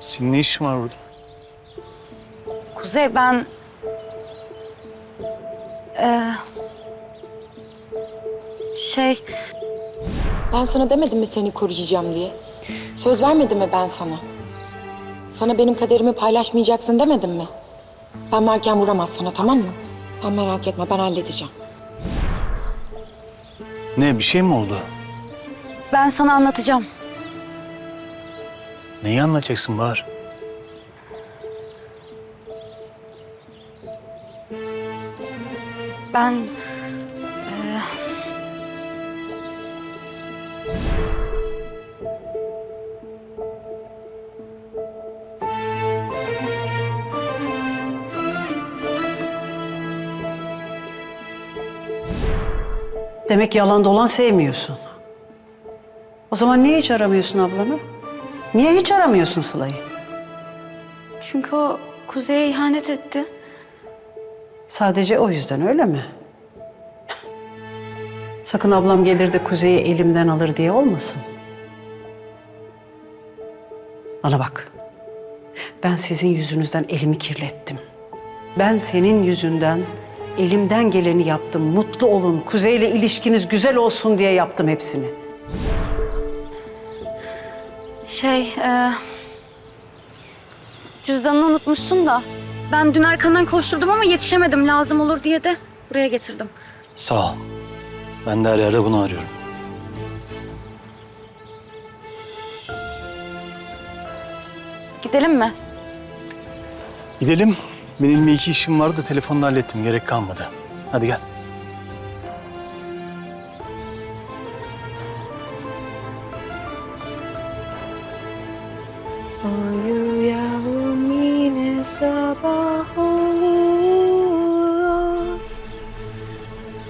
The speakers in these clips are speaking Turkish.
Senin ne işin var burada? Kuzey ben... Ee, şey, Ben sana demedim mi seni koruyacağım diye? Söz vermedim mi ben sana? Sana benim kaderimi paylaşmayacaksın demedim mi? Ben varken vuramaz sana tamam mı? Sen merak etme ben halledeceğim. Ne bir şey mi oldu? ben sana anlatacağım. Neyi anlatacaksın Bahar? Ben... ee, Demek yalan dolan sevmiyorsun. O zaman niye hiç aramıyorsun ablanı? Niye hiç aramıyorsun Sıla'yı? çünkü o Kuzey'e ihanet etti. Sadece o yüzden öyle mi? Sakın ablam gelir de Kuzey'i elimden alır diye olmasın. Bana bak. Ben sizin yüzünüzden elimi kirlettim. Ben senin yüzünden elimden geleni yaptım. Mutlu olun, Kuzey'le ilişkiniz güzel olsun diye yaptım hepsini. Şey, ee, cüzdanını unutmuşsun da. Ben dün arkandan koşturdum ama yetişemedim lazım olur diye de buraya getirdim. Sağ ol. Ben de her yerde bunu arıyorum. Gidelim mi? Gidelim. Benim bir iki işim vardı da telefonda hallettim. Gerek kalmadı. Hadi gel. Uyuyalım yine sabah oluyor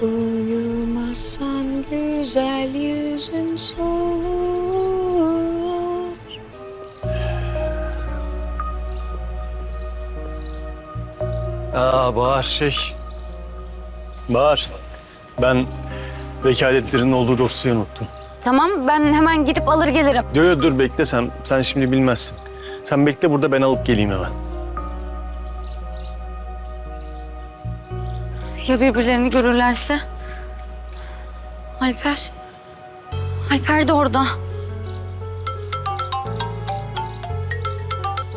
Uyumazsan güzel yüzün soluyor Aa Bahar şey... Bahar. Ben vekaletlerin olduğu dosyayı unuttum. Tamam, ben hemen gidip alır gelirim. Dur, dur bekle sen. Sen şimdi bilmezsin. Sen bekle burada ben alıp geleyim hemen. Ya birbirlerini görürlerse? Alper. Alper de orada.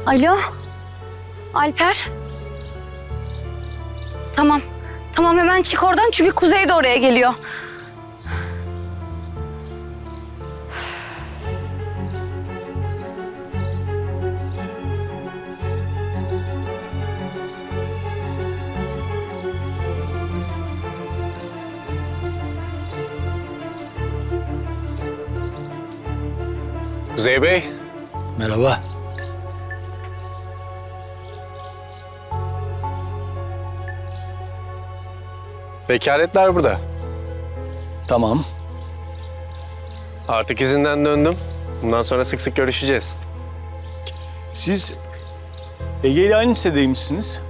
Alo. Alper. Tamam. Tamam hemen çık oradan çünkü Kuzey de oraya geliyor. Kuzey Bey, Merhaba. vekaletler burada. Tamam. Artık izinden döndüm. Bundan sonra sık sık görüşeceğiz. Siz Ege ile aynı lisedeymişsiniz.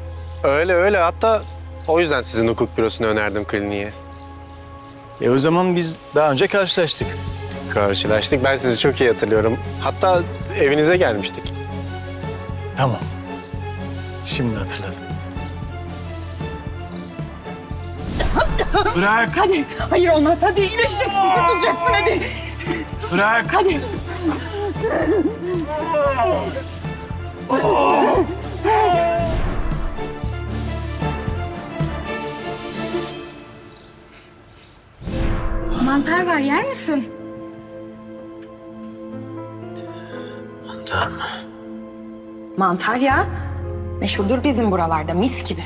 Öyle öyle. Hatta o yüzden sizin hukuk bürosunu önerdim kliniğe. E o zaman biz daha önce karşılaştık. Karşılaştık. Ben sizi çok iyi hatırlıyorum. Hatta evinize gelmiştik. Tamam. Şimdi hatırladım. Bırak, Hadi. Hayır olmaz. Hadi iyileşeceksin. Kurtulacaksın hadi. bırak. Hadi. Mantar var yer misin? Tamam. Mantar ya. Meşhurdur bizim buralarda mis gibi.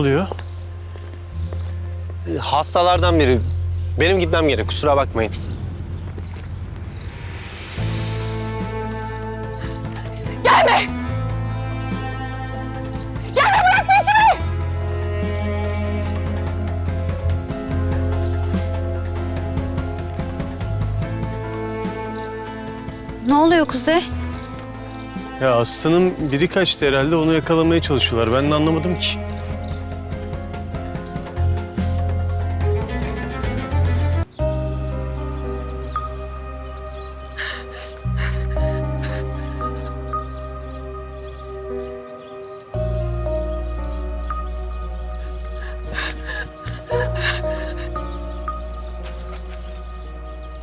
Oluyor? Hastalardan biri. Benim gitmem gerek kusura bakmayın. Ne oluyor Kuzey? Ya Aslı'nın biri kaçtı herhalde onu yakalamaya çalışıyorlar. Ben de anlamadım ki.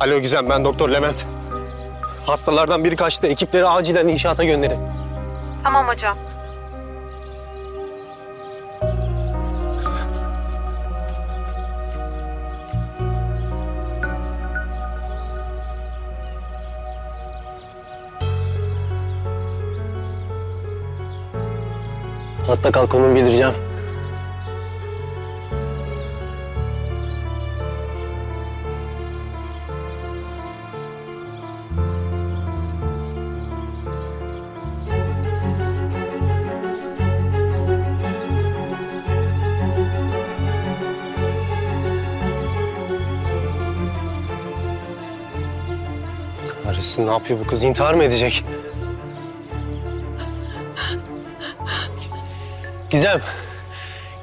Alo Gizem ben Doktor Levent. Hastalardan biri kaçtı. Ekipleri acilen inşaata gönderin. Tamam hocam. Hatta kal konumu bildireceğim. Kahretsin ne yapıyor bu kız? İntihar mı edecek? Gizem.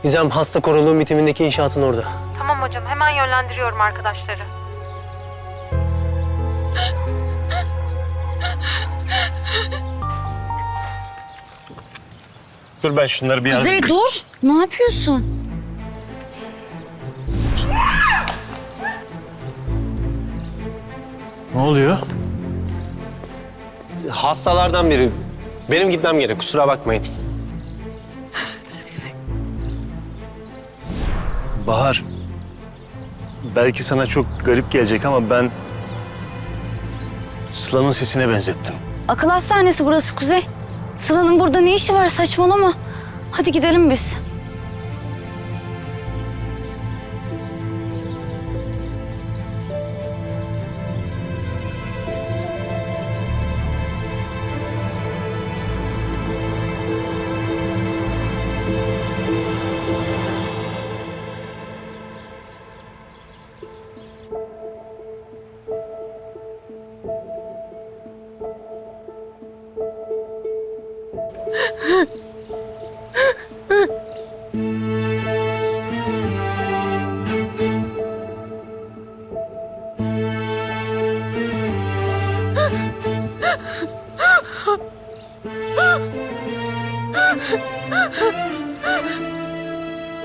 Gizem hasta koruluğun bitimindeki inşaatın orada. Tamam hocam hemen yönlendiriyorum arkadaşları. Dur ben şunları bir yardım... Kuzey dur. Ne yapıyorsun? Ne oluyor? Hastalardan biri. Benim gitmem gerek kusura bakmayın. Bahar. Belki sana çok garip gelecek ama ben... Sıla'nın sesine benzettim. Akıl hastanesi burası Kuzey. Sıla'nın burada ne işi var saçmalama. Hadi gidelim biz.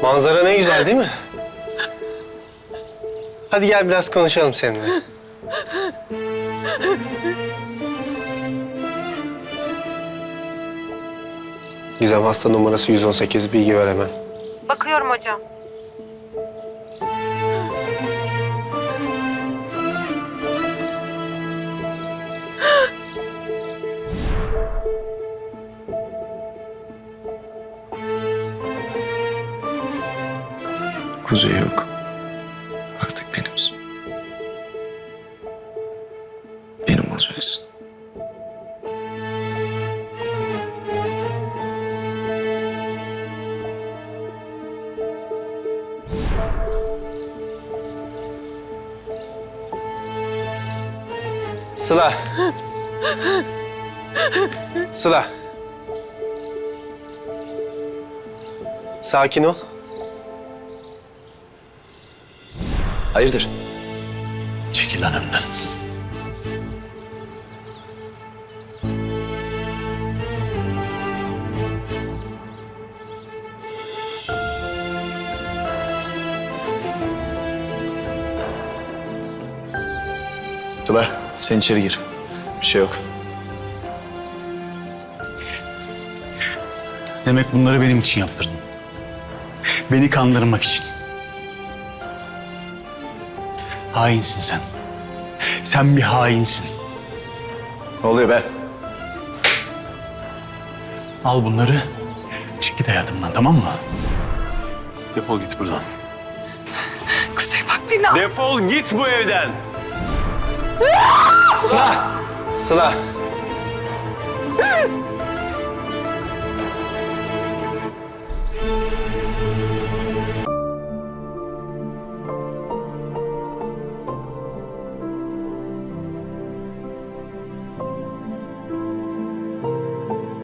Manzara ne güzel değil mi? Hadi gel biraz konuşalım seninle. Gizem hasta numarası 118 bilgi ver hemen. Bakıyorum hocam. Kuzey yok. Artık benimsin. Benim olacaksın. Sıla. Sıla. Sakin ol. Hayırdır? Çekil lan önümden. Tula sen içeri gir. Bir şey yok. Demek bunları benim için yaptırdın. Beni kandırmak için. Hainsin sen. Sen bir hainsin. Ne oluyor be? Al bunları, çık git hayatımdan tamam mı? Defol git buradan. Kuzey bak beni al. Defol git bu evden. Sıla! Sıla!